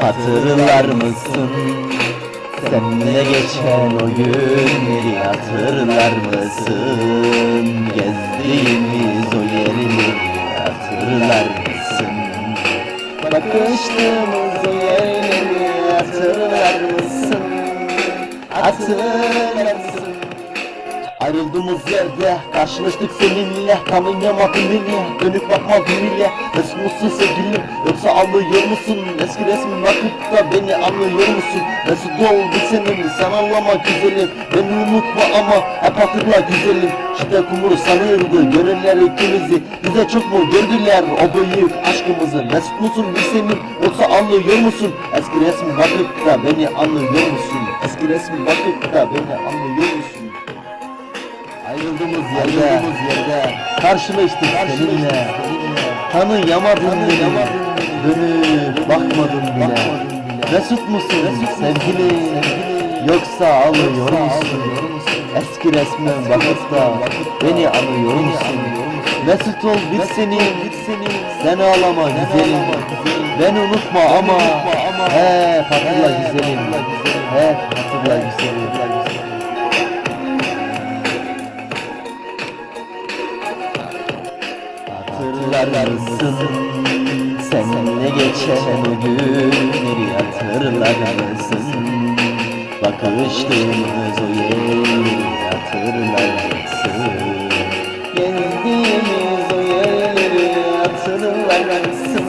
Hatırlar mısın? Seninle geçen o günleri hatırlar mısın? Gezdiğimiz o yerleri hatırlar mısın? Bakıştığımız o yerleri hatırlar mısın? Hatırlar mısın? Ayrıldığımız yerde karşılaştık seninle. Tanıyamadın beni dönüp bakmadın bile. Mesut musun sevgilim? Yoksa anlıyor musun? Eski resmin bakıp da beni anlıyor musun? Mesut oldu senin? Sen anlama güzelim. Beni unutma ama hep hatırla güzelim. İşte kumru sanırdı görenler ikimizi. Bize çok mu gördüler o büyük aşkımızı Mesut musun bir senin? Yoksa anlıyor musun? Eski resmin bakıp da beni anlıyor musun? Eski resmin bakıp da beni anlıyor musun Ayrıldığımız yerde, Ayrıldığımız yerde. Karşılaştık seninle. Tanıyamadım beni, dönüp bakmadın bile. Mesut musun? Sevgili, yoksa alıyor musun? Eski resme bakıp da beni anıyor musun? Mesut ol bir senin, sen ağlama güzelim. Beni unutma ama, hep hatırla güzelim. Hep hatırla güzelim. Hatırlar mısın? Seninle geçen o günleri hatırlar mısın? Bakıştığımız o yeri hatırlar mısın? Gezdiğimiz o yerleri hatırlar mısın?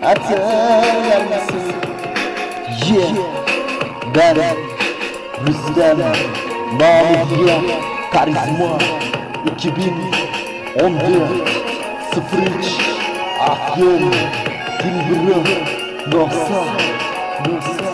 Hatırlar mısın? Yeah. Ben Rüstem Maviye Karizma 2014 03 Afyon. Dilburu Nosa Nosa